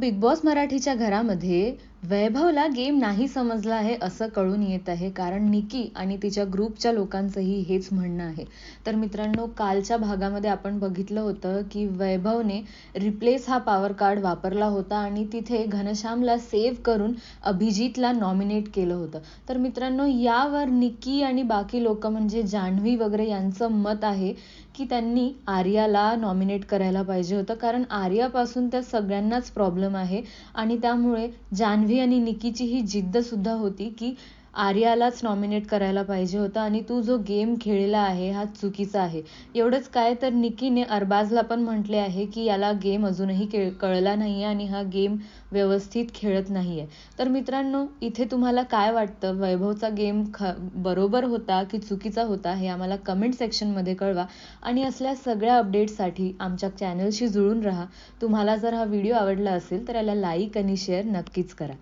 Big boss मराठीच्या घरामध्ये वैभवला game नाही समजला आहे असं कळून येत आहे कारण निकी आणि तिच्या ग्रुपच्या लोकांचंही हेच म्हणणं आहे. तर मित्रांनो कालच्या भागामध्ये आपण बघितलं होतं की वैभवने रिप्लेस हा पॉवर कार्ड वापरला होता आणि तिथे घनश्यामला सेव्ह करून अभिजितला नॉमिनेट केलं होतं. तर मित्रांनो यावर निकी आणि बाकी लोक म्हणजे जान्हवी वगैरे यांचं मत आहे की त्यांनी आर्याला नॉमिनेट करायला पाहिजे होतं कारण आर्यापासून त्या सगळ्यांनाच प्रॉब्लेम आहे आणि त्यामुळे जान्हवी आणि निकीची ही जिद्दसुद्धा होती की आर्यालाच नॉमिनेट करायला पाहिजे होता आणि तू जो गेम खेळला आहे हा चुकीचा आहे. एवढंच काय तर निकीने अरबाजला पण म्हटले आहे की याला गेम अजूनही खेळ कळला नाही आहे आणि हा गेम व्यवस्थित खेळत नाही आहे तर मित्रांनो इथे तुम्हाला काय वाटतं? वैभवचा गेम ख बरोबर होता की चुकीचा होता हे आम्हाला कमेंट सेक्शनमध्ये कळवा. आणि असल्या सगळ्या अपडेट्ससाठी आमच्या चॅनलशी जुळून राहा. तुम्हाला जर हा व्हिडिओ आवडला असेल तर याला लाईक आणि शेअर नक्कीच करा.